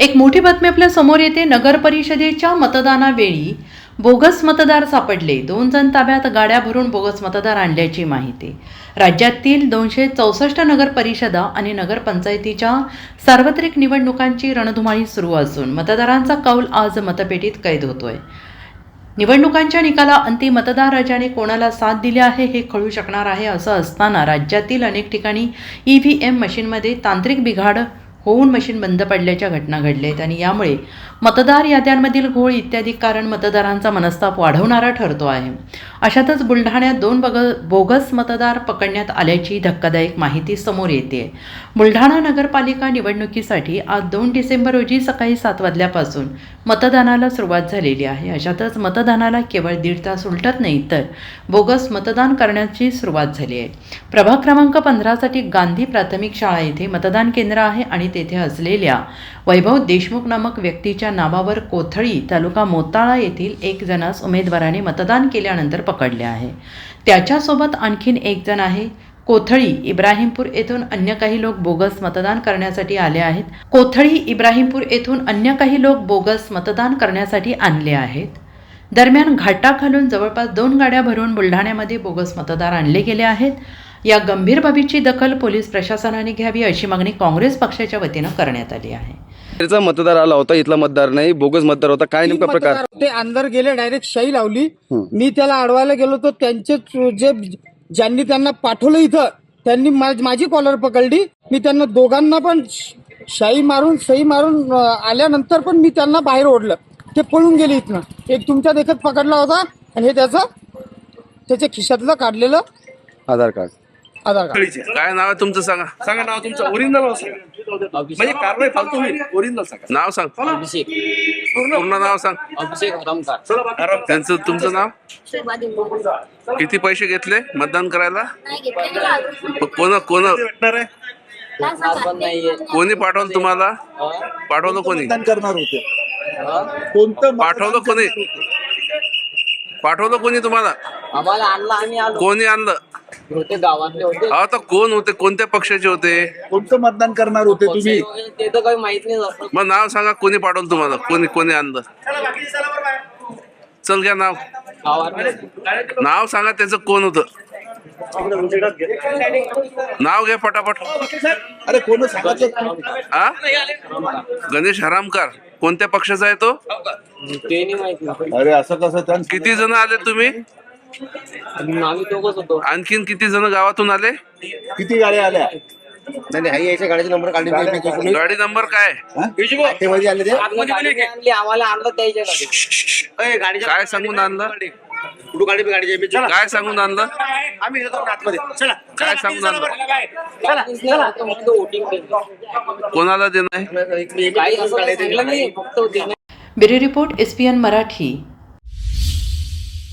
एक मोठी बातमी आपल्यासमोर येते. नगर परिषदेच्या मतदानावेळी बोगस मतदार सापडले. दोन जण ताब्यात गाड्या भरून बोगस मतदार आणल्याची माहिती. राज्यातील दोनशे चौसष्ट नगर परिषदा आणि नगरपंचायतीच्या सार्वत्रिक निवडणुकांची रणधुमाळी सुरू असून मतदारांचा कौल आज मतपेटीत कैद होतोय. निवडणुकांच्या निकाला अंतिम मतदार राजाने कोणाला साथ दिली आहे हे कळू शकणार आहे. असं असताना राज्यातील अनेक ठिकाणी ई व्ही एम मशीनमध्ये तांत्रिक बिघाड होऊन मशीन बंद पडल्याच्या घटना घडल्या आहेत आणि यामुळे मतदार याद्यांमधील घोळ इत्यादी कारण मतदारांचा मनस्ताप वाढवणारा ठरतो आहे. अशातच बुलढाण्यात दोन बग बोगस मतदार पकडण्यात आल्याची धक्कादायक माहिती समोर येते. बुलढाणा नगरपालिका निवडणुकीसाठी आज दोन डिसेंबर रोजी सकाळी सात वाजल्यापासून मतदानाला सुरुवात झालेली आहे. अशातच मतदानाला केवळ दीड तास उलटत नाही तर बोगस मतदान करण्याची सुरुवात झाली आहे. प्रभाग क्रमांक पंधरासाठी गांधी प्राथमिक शाळा येथे मतदान केंद्र आहे आणि तेथे असलेल्या वैभव देशमुख नामक व्यक्तीच्या नावावर कोथळी तालुका मोताळा येथील एक जणास उमेदवाराने मतदान केल्यानंतर पकडले आहे. त्याच्यासोबत आणखीन एक जण आहे. कोथळी इब्राहिमपूर येथून अन्य काही लोक बोगस मतदान करण्यासाठी आले आहेत. कोथळी इब्राहिमपूर येथून अन्य काही लोक बोगस मतदान करण्यासाठी आणले आहेत. दरम्यान घाटाखालून जवळपास दोन गाड्या भरून बुलढाण्यामध्ये बोगस मतदार आणले गेले आहेत. या गंभीर बाबीची दखल पोलीस प्रशासनाने घ्यावी अशी मागणी काँग्रेस पक्षाच्या वतीनं करण्यात आली आहे. त्याचा मतदार आला होता इथला मतदार नाही बोगस मतदार होता. काय नेमका प्रकार? ते अंदर गेले डायरेक्ट शाई लावली. मी त्याला अडवायला गेलो तर त्यांचे जे ज्यांनी त्यांना पाठवलं इथं त्यांनी माझी कॉलर पकडली. मी त्यांना दोघांना पण शाई मारून सही मारून आल्यानंतर पण मी त्यांना बाहेर ओढलं. ते पळून गेले इथनं. एक तुमच्या देखत पकडला होता आणि हे त्याचं त्याच्या खिशातलं काढलेलं. आधार कार्ड. आधार कार्ड. काय नाव आहे तुमचं सांगा. सांगा नाव तुमचं. ओरिजिनल नाव सांगा. म्हणजे कारवाई फालतू होईल. ओरिजिनल सांगा. नाव सांग. अभिषेक. पूर्ण. नाव सांग. अभिषेक रमकार. त्यांचं तुमचं नाव? किती पैसे घेतले मतदान करायला? कोण कोण? भेटणार आहे? पण नाहीये कोणी पाठवलं तुम्हाला? पाठवलं कोणी? मतदान करणार होते. कोणतं पाठवलं कोणी? पाठवलं कोणी तुम्हाला? आम्हाला आणला आम्ही आलो. कोणी आणलं? होते गावातले होते. तर कोण होते? कोणत्या पक्षाचे होते? कोणतं मतदान करणार होते तुम्ही? ते तर काही माहीत नाही जास्त. मग नाव सांगा कोणी पाठवलं तुम्हाला? कोणी कोणी आणलं? चल घ्या नाव. गावातले. नाव सांगा त्याचं कोण होतं? नाव घ्या पटापट अरे कोण सांगायचं? आ गणेश हरामकार. कोणत्या पक्षाचा आहे तो? ते नाही माहीत नाही. अरे असं कसं? किती जण आले तुम्ही? आम्ही दोघच होतो. आणखीन किती जण गावातून आले? किती गाड्या आल्या? गाडी नंबर काय? आतमध्ये गाडी नाही आणली आम्हाला आणलं त्याच्या गाडी काय सांगून आणलं? काय सांगून आणलं? काय सांगून आणलं? वोटिंग कोणाला देणं आहे? असं सांगितलं नाही फक्त bureau report S P N Marathi.